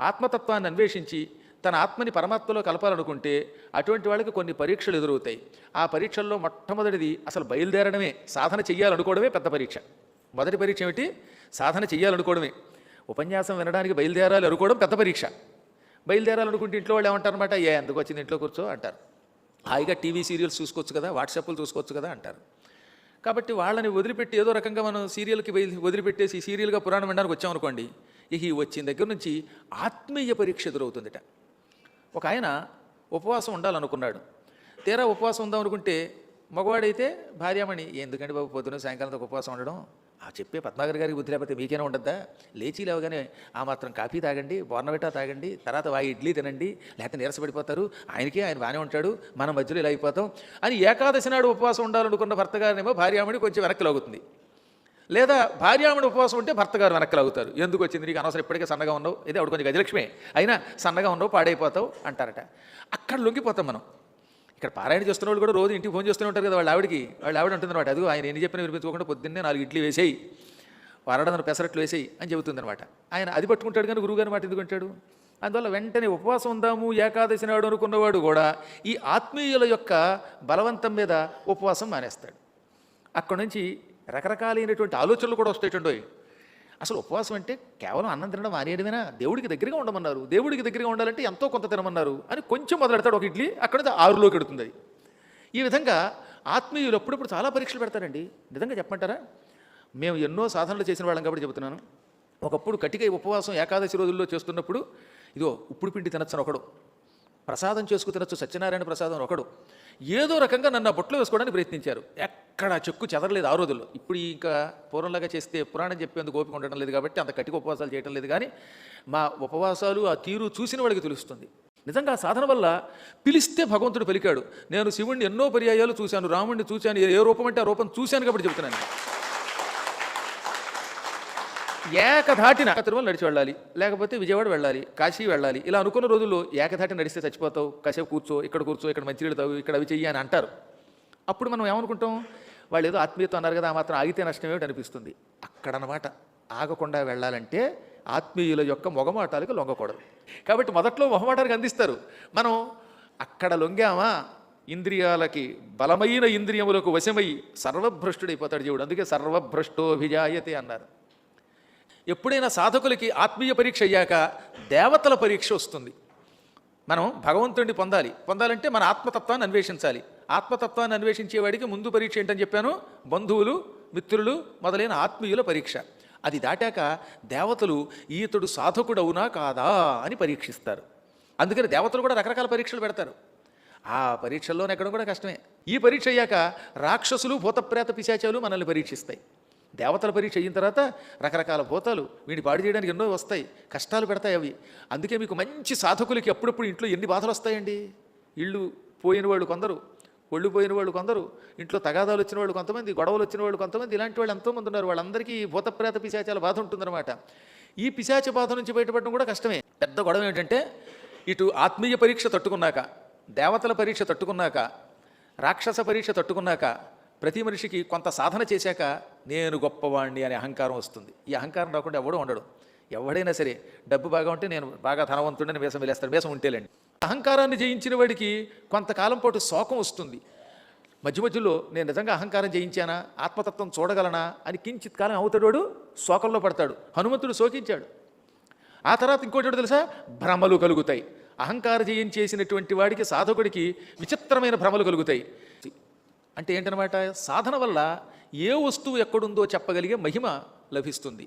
ఆత్మతత్వాన్ని అన్వేషించి తన ఆత్మని పరమాత్మలో కలపాలనుకుంటే అటువంటి వాళ్ళకి కొన్ని పరీక్షలు ఎదురవుతాయి. ఆ పరీక్షల్లో మొట్టమొదటిది అసలు బయలుదేరడమే. సాధన చెయ్యాలనుకోవడమే పెద్ద పరీక్ష. మొదటి పరీక్ష ఏమిటి? సాధన చెయ్యాలనుకోవడమే. ఉపన్యాసం వినడానికి బయలుదేరాలి అనుకోవడం పెద్ద పరీక్ష. బయలుదేరాలనుకుంటే ఇంట్లో వాళ్ళు ఏమంటారనమాట ఏ ఎందుకు వచ్చింది ఇంట్లో కూర్చో? అంటారు. హాయిగా టీవీ సీరియల్స్ చూసుకోవచ్చు కదా వాట్సాప్లు చూసుకోవచ్చు కదా అంటారు. కాబట్టి వాళ్ళని వదిలిపెట్టి ఏదో రకంగా మనం సీరియల్కి బయలు వదిలిపెట్టేసి సీరియల్గా పురాణం వినడానికి వచ్చామనుకోండి ఇహి వచ్చిన దగ్గర నుంచి ఆత్మీయ పరీక్ష ఎదురవుతుందిట. ఒక ఆయన ఉపవాసం ఉండాలనుకున్నాడు. తీరా ఉపవాసం ఉందాం అనుకుంటే మగవాడైతే భార్యామణి ఎందుకండి బాబు పొద్దున సాయంకాలంతో ఉపవాసం ఉండడం? ఆ చెప్పే పద్మాగర్ గారికి బుద్ధి లేకపోతే మీకేనా ఉండద్దా? లేచి లేవగానే ఆ మాత్రం కాఫీ తాగండి బోర్నబెట్టా తాగండి తర్వాత వా ఇడ్లీ తినండి లేకపోతే నీరసపడిపోతారు ఆయనకే ఆయన బాగానే ఉంటాడు మన మధ్యలో ఇలా అయిపోతాం అని ఏకాదశి నాడు ఉపవాసం ఉండాలనుకున్న భర్త గారినేమో భార్యామణి కొంచెం వెనక్కి లాగుతుంది. లేదా భార్యామణి ఉపవాసం ఉంటే భర్త గారు వెనక్కి లాగుతారు ఎందుకు వచ్చింది? నీకు అనవసరం ఇప్పటికే సన్నగా ఉండవు ఇది ఆవిడ కొంచెం గజలక్ష్మే. అయినా సన్నగా ఉండవు పాడైపోతావు అంటారట. అక్కడ లొంగిపోతాం మనం. ఇక్కడ పారాయణ చేస్తున్న వాళ్ళు కూడా రోజు ఇంటికి ఫోన్ చేస్తూనే ఉంటారు కదా వాళ్ళ ఆవిడకి. వాళ్ళ ఆవిడ ఉంటుందన్నమాట అది ఆయన ఎన్ని చెప్పినా వినిపించుకోకుండా పొద్దున్నే నాలుగు ఇడ్లీ వేసేయి. వరడదన పెసరట్లు వేసేయి అని చెబుతుందన్నమాట. ఆయన అది పట్టుకుంటాడు కానీ గురువుగారి మాట ఎందుకుంటాడు అందువల్ల వెంటనే ఉపవాసం ఉందాము ఏకాదశి నాడు అనుకున్నవాడు కూడా ఈ ఆత్మీయుల యొక్క బలవంతం మీద ఉపవాసం మానేస్తాడు. అక్కడి నుంచి రకరకాలైనటువంటి ఆలోచనలు కూడా వస్తాయి అసలు ఉపవాసం అంటే కేవలం అన్నం తినడం మానేయడమేనా? దేవుడికి దగ్గరగా ఉండమన్నారు. దేవుడికి దగ్గరగా ఉండాలంటే ఎంతో కొంత తినమన్నారు అని కొంచెం మొదలెడతాడు ఒక ఇడ్లీ అక్కడ ఆరులోకి ఎడుతుంది. అది ఈ విధంగా ఆత్మీయులు అప్పుడప్పుడు చాలా పరీక్షలు పెడతారండి. నిజంగా చెప్పమంటారా? మేము ఎన్నో సాధనలు చేసిన వాళ్ళం కాబట్టి చెబుతున్నాను. ఒకప్పుడు కటిక ఉపవాసం ఏకాదశి రోజుల్లో చేస్తున్నప్పుడు ఇదో ఉప్పుడు పిండి తినచ్చని ఒకడు ప్రసాదం చేసుకు తినచ్చు. సత్యనారాయణ ప్రసాదం ఒకడు. ఏదో రకంగా నన్ను ఆ బొట్లో వేసుకోవడానికి ప్రయత్నించారు. ఎక్కడ చెక్కు చెదరలేదు ఆ రోజుల్లో. ఇప్పుడు ఇంకా పూర్వంలాగా చేస్తే పురాణం చెప్పేందుకు ఓపిక ఉండడం లేదు కాబట్టి అంత కటిక ఉపవాసాలు చేయడం లేదు కానీ మా ఉపవాసాలు ఆ తీరు చూసిన వాడికి తెలుస్తుంది. నిజంగా ఆ సాధన వల్ల పిలిస్తే భగవంతుడు పలికాడు. నేను శివుణ్ణి ఎన్నో పర్యాయాలు చూశాను రాముడిని చూశాను ఏ రూపం అంటే ఆ రూపం చూశాను కాబట్టి చెబుతున్నాను. ఏకధాటిన తిరుమల నడిచి వెళ్ళాలి లేకపోతే విజయవాడ వెళ్ళాలి కాశీ వెళ్ళాలి. ఇలా అనుకున్న రోజుల్లో ఏకధాటి నడిస్తే చచ్చిపోతావు కాసేపు కూర్చో ఇక్కడ కూర్చో ఇక్కడ మంచినీళ్ళు తాగు ఇక్కడ అవి చెయ్యి అని అంటారు. అప్పుడు మనం ఏమనుకుంటాం? వాళ్ళు ఏదో ఆత్మీయత అన్నారు కదా ఆ మాత్రం ఆగితే నష్టం ఏమిటి అనిపిస్తుంది. అక్కడనమాట ఆగకుండా వెళ్ళాలంటే ఆత్మీయుల యొక్క మొగమాటాలకు లొంగకూడదు. కాబట్టి మొదట్లో మొహమాటానికి అందిస్తారు. మనం అక్కడ లొంగామా? ఇంద్రియాలకి బలమైన ఇంద్రియములకు వశమై సర్వభ్రష్టుడైపోతాడు జీవుడు. అందుకే సర్వభ్రష్టోభిజాయతే అన్నారు. ఎప్పుడైనా సాధకులకి ఆత్మీయ పరీక్ష అయ్యాక దేవతల పరీక్ష వస్తుంది. మనం భగవంతుడిని పొందాలి. పొందాలంటే మన ఆత్మతత్వాన్ని అన్వేషించాలి. ఆత్మతత్వాన్ని అన్వేషించేవాడికి ముందు పరీక్ష ఏంటని చెప్పాను? బంధువులు మిత్రులు మొదలైన ఆత్మీయుల పరీక్ష. అది దాటాక దేవతలు ఈతడు సాధకుడవునా కాదా అని పరీక్షిస్తారు. అందుకని దేవతలు కూడా రకరకాల పరీక్షలు పెడతారు. ఆ పరీక్షల్లోనే ఎక్కడ కూడా కష్టమే. ఈ పరీక్ష అయ్యాక రాక్షసులు భూతప్రేత పిశాచాలు మనల్ని పరీక్షిస్తాయి. దేవతల పరీక్ష అయిన తర్వాత రకరకాల భూతాలు వీడిని పాడు చేయడానికి ఎన్నో వస్తాయి కష్టాలు పెడతాయి అవి. అందుకే మీకు మంచి సాధకులకి అప్పుడప్పుడు ఇంట్లో ఎన్ని బాధలు వస్తాయండి? ఇళ్ళు పోయిన వాళ్ళు కొందరు ఒళ్ళు పోయిన వాళ్ళు కొందరు ఇంట్లో తగాదాలు వచ్చిన వాళ్ళు కొంతమంది గొడవలు వచ్చిన వాళ్ళు కొంతమంది ఇలాంటి వాళ్ళు ఎంతోమంది ఉన్నారు. వాళ్ళందరికీ ఈ భూతప్రేత పిశాచాల బాధ ఉంటుందన్నమాట. ఈ పిశాచ బాధ నుంచి బయటపడడం కూడా కష్టమే. పెద్ద గొడవ ఏంటంటే ఇటు ఆత్మీయ పరీక్ష తట్టుకున్నాక దేవతల పరీక్ష తట్టుకున్నాక రాక్షస పరీక్ష తట్టుకున్నాక ప్రతి మనిషికి కొంత సాధన చేశాక నేను గొప్పవాణ్ణి అనే అహంకారం వస్తుంది. ఈ అహంకారం రాకుండా ఎవడూ ఉండడు. ఎవడైనా సరే డబ్బు బాగా ఉంటే నేను బాగా ధనవంతుడని వేసం వేలేస్తాడు. వేసం ఉంటేలేండి అహంకారాన్ని జయించిన వాడికి కొంతకాలం పాటు శోకం వస్తుంది. మధ్య మధ్యలో నేను నిజంగా అహంకారం జయించానా? ఆత్మతత్వం చూడగలనా? అని కించిత్ కాలం అవుతాడు వాడు శోకంలో పడతాడు. హనుమంతుడు శోకించాడు. ఆ తర్వాత ఇంకోటి తెలుసా? భ్రమలు కలుగుతాయి. అహంకార జయం చేసినటువంటి వాడికి సాధకుడికి విచిత్రమైన భ్రమలు కలుగుతాయి. అంటే ఏంటనమాట? సాధన వల్ల ఏ వస్తువు ఎక్కడుందో చెప్పగలిగే మహిమ లభిస్తుంది.